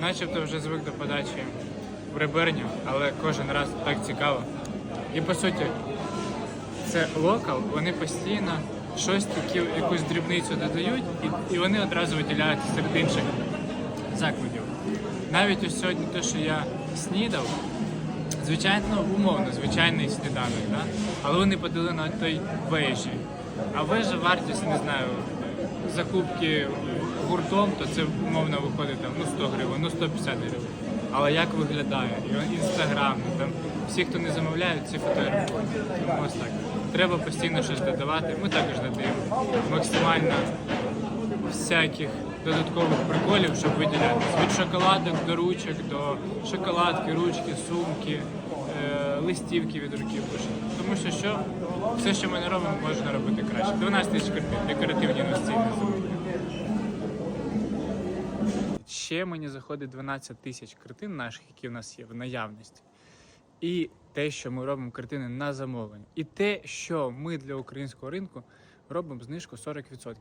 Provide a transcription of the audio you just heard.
начебто вже звик до подачі в реберню, але кожен раз так цікаво. І по суті, це локал, вони постійно щось таке, якусь дрібницю додають, і, і вони одразу виділяються серед інших закладів. Навіть ось сьогодні те, що я снідав, звичайно, умовно, звичайний сніданок, да? але вони подали на той вежі. А вежа вартість, не знаю, закупки гуртом, то це умовно виходить там, ну 100 гривень, ну 150 гривень. Але як виглядає? Інстаграм, там всі, хто не замовляють, ці фотографують. Тому ось так. Треба постійно щось додавати. Ми також додаємо максимально всяких додаткових приколів, щоб виділятися. Від шоколадок до ручок, до шоколадки, ручки, сумки, е, листівки від руки пишемо. Тому що що все, що ми не робимо, можна робити краще. 12 тисяч декоративні настільні замовлення. Ще мені заходить 12 тисяч картин наших, які в нас є в наявності. І те, що ми робимо картини на замовлення. І те, що ми для українського ринку робимо знижку 40%.